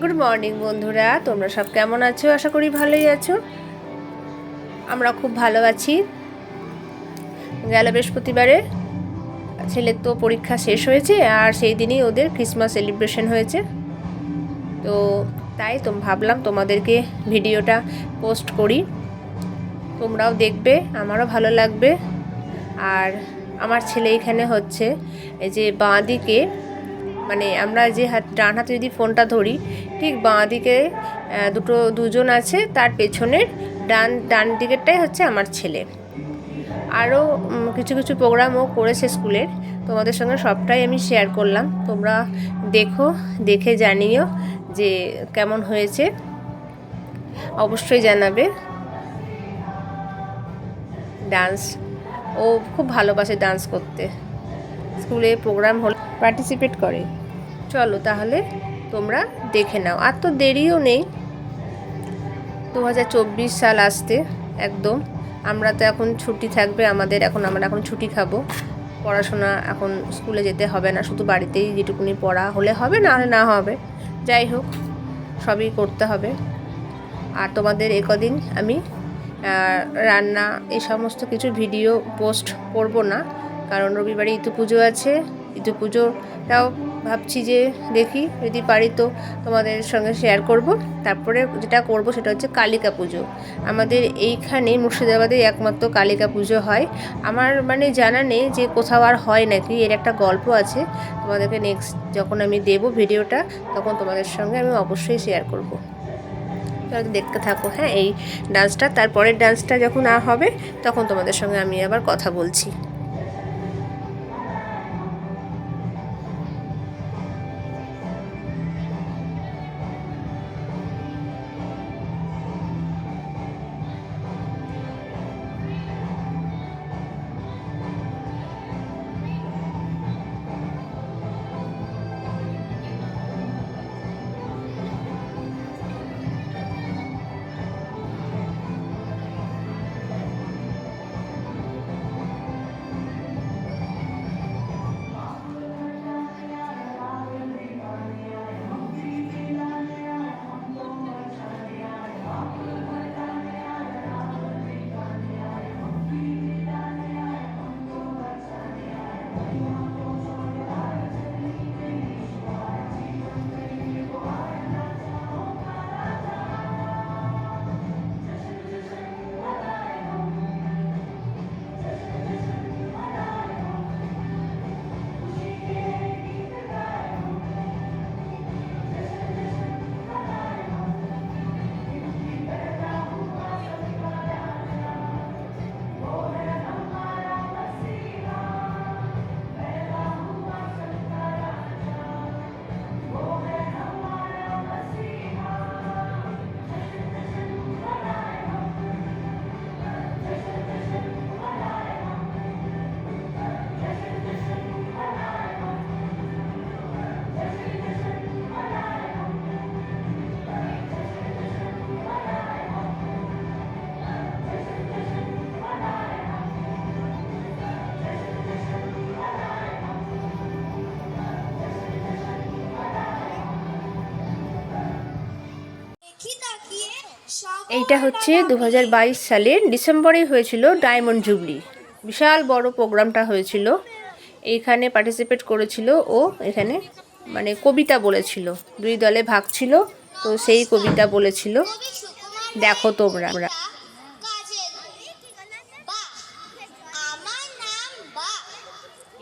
Good morning বন্ধুরা। তোমরা সব কেমন আছো? আশা করি ভালোই আছো। আমরা খুব ভালো আছি। গেল বৃহস্পতিবারে। ছেলের তো পরীক্ষা শেষ হয়েছে, আর সেই দিনই ওদের ক্রিসমাস সেলিব্রেশন হয়েছে। তো তাই তো ভাবলাম তোমাদেরকে ভিডিওটা পোস্ট করি। তোমরাও দেখবে, আমারও ভালো লাগবে। আর আমার ছেলে এখানে হচ্ছে, এই যে বাঁ দিকে মানে আমরা যে হাত, ডান হাতে যদি ফোনটা ধরি, ঠিক বাঁ দিকে দুটো, দুজন আছে, তার পেছনের ডান ডান দিকেরটাই হচ্ছে আমার ছেলে। আরও কিছু কিছু প্রোগ্রামও করেছে স্কুলের। তোমাদের সঙ্গে সবটাই আমি শেয়ার করলাম। তোমরা দেখো, দেখে জানিও যে কেমন হয়েছে। অবশ্যই জানাবে। ডান্স ও খুব ভালোবাসে ডান্স করতে। স্কুলে প্রোগ্রাম হলে পার্টিসিপেট করে। চলো তাহলে তোমরা দেখে নাও। আর তো দেরিও নেই। দু হাজার চব্বিশ সাল আসতে একদম। আমরা তো এখন ছুটি থাকবে আমাদের। এখন আমরা এখন ছুটি খাব। পড়াশোনা এখন স্কুলে যেতে হবে না। শুধু বাড়িতেই যেটুকুনি পড়া হলে হবে, না হলে না হবে। যাই হোক, সবই করতে হবে। আর তোমাদের একদিন আমি রান্না এই সমস্ত কিছু ভিডিও পোস্ট করব না। কারণ রবিবারে ইতু পুজো আছে। ইতু পুজোটাও ভাবছি যে দেখি, যদি পারি তো তোমাদের সঙ্গে শেয়ার করব। তারপরে যেটা করব সেটা হচ্ছে কালিকা পুজো। আমাদের এইখানে মুর্শিদাবাদে একমাত্র কালিকা পুজো হয়। আমার মানে জানা নেই যে কোথাও আর হয় নাকি, এর একটা গল্প আছে। তোমাদেরকে নেক্সট যখন আমি দেব ভিডিওটা, তখন তোমাদের সঙ্গে আমি অবশ্যই শেয়ার করব। দেখতে থাকো হ্যাঁ এই ডান্সটা তারপরের ডান্সটা যখন আ, হবে, তখন তোমাদের সঙ্গে আমি আবার কথা বলছি। এইটা হচ্ছে দু সালের ডিসেম্বরে হয়েছিল ডায়মন্ড জুবলি। বিশাল বড় প্রোগ্রামটা হয়েছিল। এইখানে পার্টিসিপেট করেছিল ও এখানে মানে কবিতা বলেছিল। দুই দলে ভাগ ছিল, তো সেই কবিতা বলেছিল। দেখো তোমরা।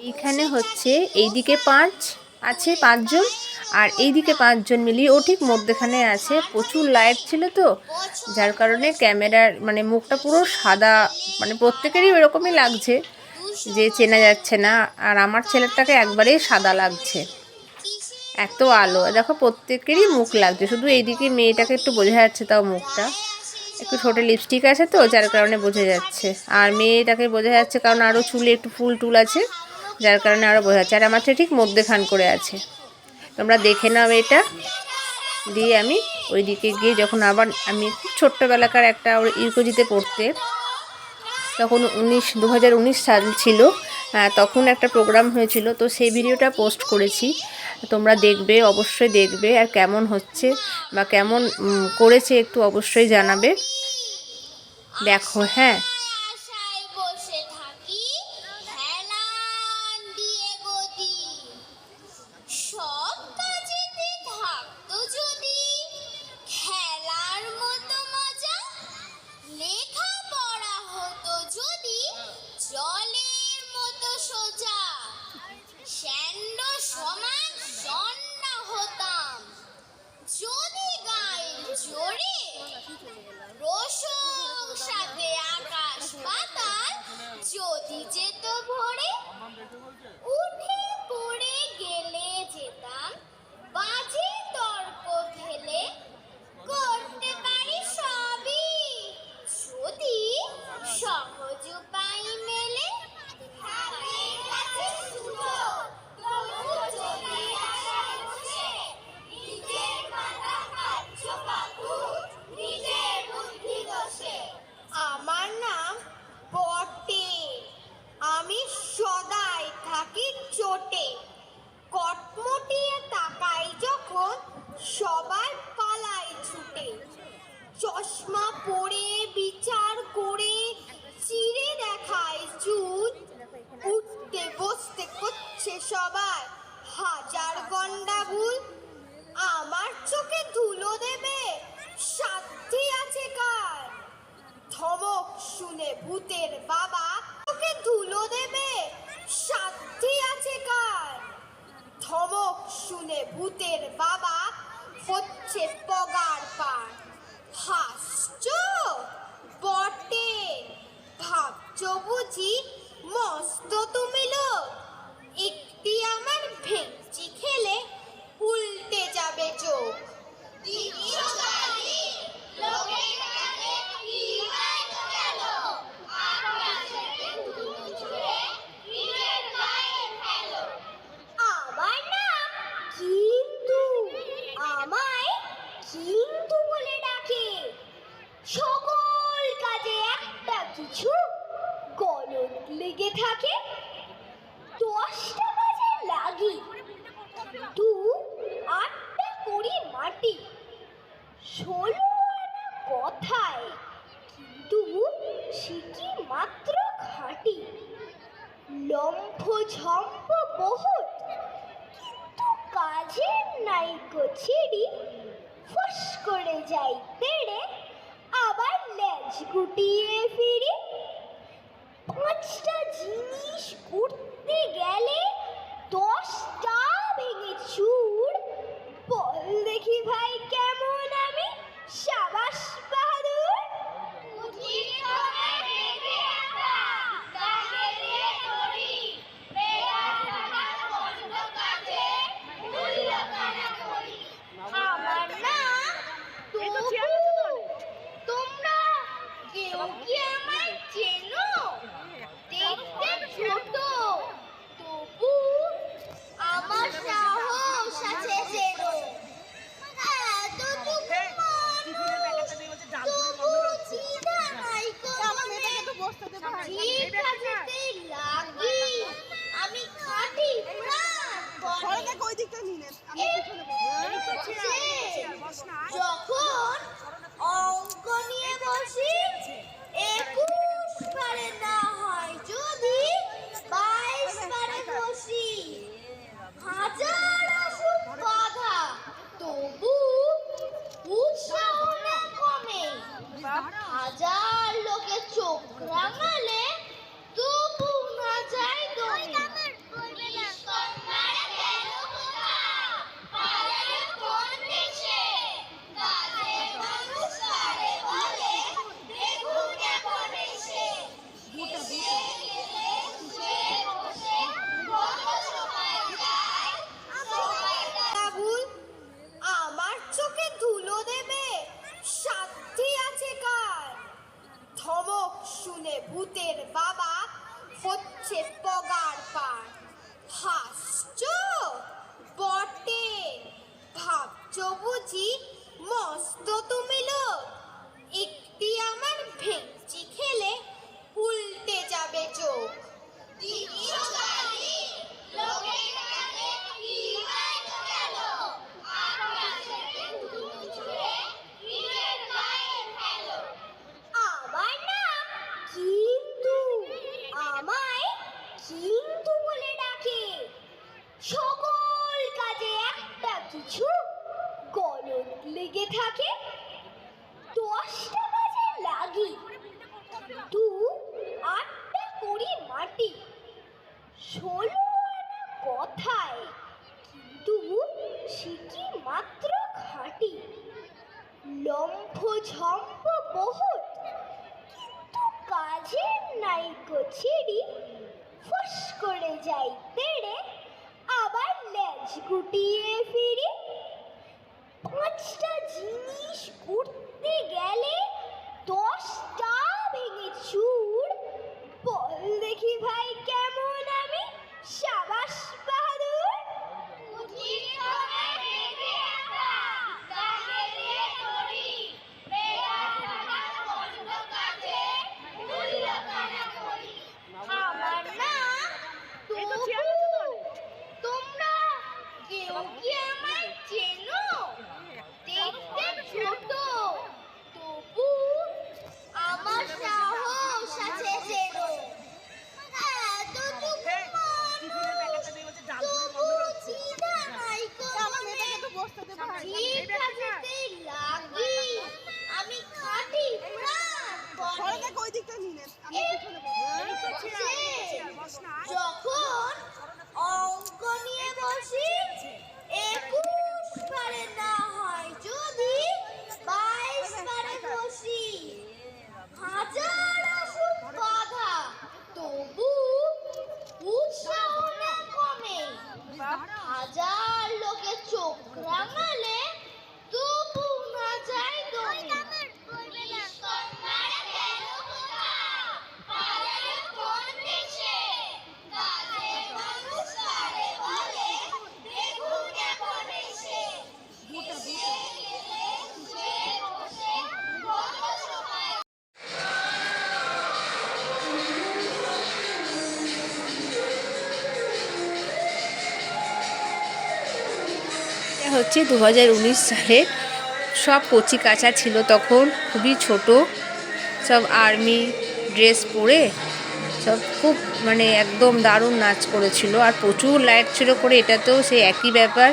এইখানে হচ্ছে এইদিকে পাঁচ, আছে পাঁচজন। আর এইদিকে পাঁচজন মিলিয়ে, ও ঠিক মধ্যেখানে আছে। প্রচুর লাইট ছিল তো, যার কারণে ক্যামেরার মানে মুখটা পুরো সাদা মানে প্রত্যেকেরই এরকমই লাগছে যে চেনা যাচ্ছে না। আর আমার ছেলেটাকে একবারেই সাদা লাগছে। এত আলো। দেখো, প্রত্যেকেরই মুখ লাগছে। শুধু এইদিকে মেয়েটাকে একটু বোঝা যাচ্ছে তাও মুখটা। একটু ছোটো লিপস্টিক আছে তো, যার কারণে বোঝা যাচ্ছে। আর মেয়েটাকে বোঝা যাচ্ছে কারণ আরও চুলে একটু ফুল টুল আছে, যার কারণে আরও বোঝা যাচ্ছে। আর আমার ঠিক মধ্যেখান করে আছে। তোমরা দেখে নাও এটা। দিয়ে আমি ওইদিকে গিয়ে যখন আবার আমি খুব ছোট্টবেলাকার একটা ওর ইউকেজিতে পড়তে, তখন উনিশ দু সাল ছিল তখন একটা প্রোগ্রাম হয়েছিল, তো সেই ভিডিওটা পোস্ট করেছি। তোমরা দেখবে, অবশ্যই দেখবে, আর কেমন হচ্ছে বা কেমন করেছে একটু অবশ্যই জানাবে। দেখো হ্যাঁ। সোজা। স্যান্ড সমান সন্না হতাম। যদি গায়ের জোরে প্রশংসাতে আকাশ পাতাল, যদি যেত ভরে উঠে পড়ে গেলে যেতাম, বাজে তর্ক ফেলে করতে পারি সবই। যদি সহজ চশমা পরে বিচার করে চিড়ে দেখায় জুত। উঠতে বসতে করছে সবাই। হাজার গন্ডা ভুল আমার চোখে ধুলো দেবে। সাধ্যি আছে কার? ধমক শুনে ভূতের বাবা তোকে ধুলো দেবে। সাধ্যি আছে কার? ধমক শুনে ভূতের বাবা হচ্ছে পগার পার। হাসছ বুঝি মস্ত তুমি লোক। একটি আমার ভেঞ্চি খেলে উল্টে যাবে চোখ। আমার নাম কিন্তু আমায় কিন্তু বলে ডাকে সকল কাজে একটা কিছু গলদ লেগে থাকে? দশটা বাজে লাগি। দু আটটা করি মাটি। ষোলো আনা কথায়, কিন্তু সিকি মাত্র খাঁটি। লম্ফ ঝম্প বহুত, কিন্তু কাজের নাইকো ছিড়ি ফুস করে যাই তেড়ে আবার লেজ গুটিয়ে ফিরি পাঁচটা জিনিস করতে গেলে দশটা ভেঙে চুর বল দেখি ভাই কেমন আমি সাবাস বাহাদুর আমার নাম তবু। তোমরা কেউ কি আমায় চেনো দেখতে ছোট তবু আমার সাহস আছে যেন এতটুকু মানুষ তবু চিন্তা নাই কোনো ঠিক আছে লাগি আমি খাটি প্রাণ যখন অঙ্ক নিয়ে বসি একুশ পারে না হয় যদি বাইশ পারে বসি হাজার আসুক বাধা তবু উৎসাহ না কমে হাজার লোকে চোখ রাঙালে তবু না যায় দমে কন্যারা গেল কোথায়? পালালো কোন দেশে? কাজের মানুষ কারে বলে? দেখুন এখন এসে। এসে গেলে শুয়ে বসে কত সময় যায়? সময়টা ভুল আমার চোখে ধুলো দেবে সাধ্যি আছে কার ধমক শুনে ভূতের বাবা হচ্ছে পগার পার হাসছ বটে ভাবছ বুঝি মস্ত তুমি লোক একটি আমার ভেঞ্চি খেলে উল্টে যাবে চোখ দ্বিতীয় গালি, লোকের কানে ইমাই তো লেগে থাকে দশটা বাজে লাগি দু আটটা করি মাটি ষোলো আনা কথায় কিন্তু সিকি মাত্র খাটি লম্ফ ঝম্প বহুত কিন্তু কাজের নাইকো ছিড়ি ফুস করে যাই পেরে আবার লেজ গুটিয়ে ফিরি হচ্ছে দু হাজার উনিশ সালে সব কচি কাঁচা ছিল তখন, খুবই ছোট। সব আর্মি ড্রেস পরে সব খুব মানে একদম দারুণ নাচ করেছিল। আর প্রচুর লাইট ছিল করে এটাতেও সেই একই ব্যাপার।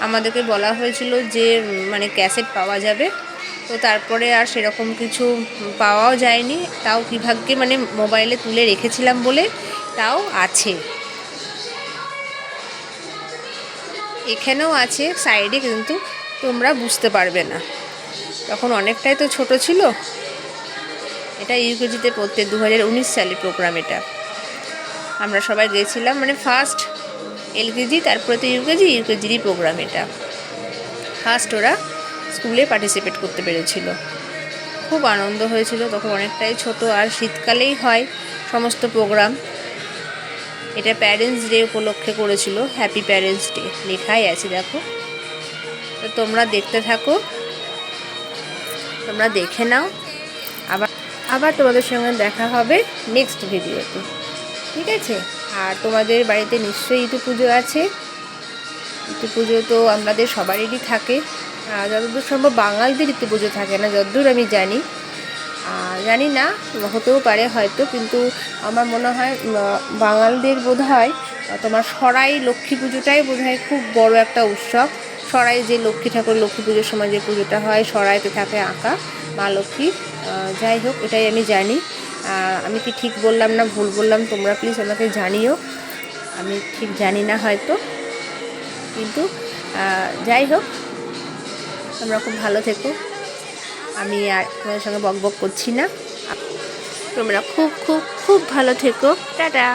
আমাদেরকে বলা হয়েছিল যে মানে ক্যাসেট পাওয়া যাবে। তো তারপরে আর সেরকম কিছু পাওয়াও যায়নি। তাও কি ভাগ্যে মানে মোবাইলে তুলে রেখেছিলাম বলে তাও আছে। এখানেও আছে, সাইডে কিন্তু তোমরা বুঝতে পারবে না। তখন অনেকটাই তো ছোট ছিল। এটা ইউকেজিতে পড়তে দু হাজার উনিশ সালে প্রোগ্রাম এটা। আমরা সবাই গেছিলাম মানে ফার্স্ট এলকেজি তারপরে তো ইউকেজি ইউকেজিরই প্রোগ্রাম এটা। ফার্স্ট ওরা স্কুলে পার্টিসিপেট করতে পেরেছিল। খুব আনন্দ হয়েছিল, তখন অনেকটাই ছোট, আর শীতকালেই হয় সমস্ত প্রোগ্রাম এটা প্যারেন্টস ডে উপলক্ষে করেছিল হ্যাপি প্যারেন্টস ডে লেখাই আছে, দেখো। তো তোমরা দেখতে থাকো, তোমরা দেখে নাও। আবার আবার তোমাদের সঙ্গে দেখা হবে নেক্সট ভিডিওতে ঠিক আছে? আর তোমাদের বাড়িতে নিশ্চয়ই ইতু পুজো আছে। ইতু পুজো তো আমাদের সবারই থাকে। যতদূর সম্ভব বাঙালিদের ইতু পুজো থাকে না, যতদূর আমি জানি। জানি না, হতেও পারে হয়তো, কিন্তু আমার মনে হয় বাঙালদের বোধ হয় তোমার সরাই লক্ষ্মী পুজোটাই বোধ হয় খুব বড় একটা উৎসব। সরাই যে লক্ষ্মী ঠাকুর, লক্ষ্মী পুজোর সময় যে পুজোটা হয়, সরাইতে থাকে আঁকা, মা লক্ষ্মী। যাই হোক, এটাই আমি জানি। আমি কি ঠিক বললাম না ভুল বললাম, তোমরা প্লিজ আমাকে জানিও। আমি ঠিক জানি না হয়তো, কিন্তু যাই হোক, তোমরা খুব ভালো থেকো। আমি আর তোমাদের সঙ্গে বক বক করছি না। তোমরা খুব খুব খুব ভালো থেকো। টাটা।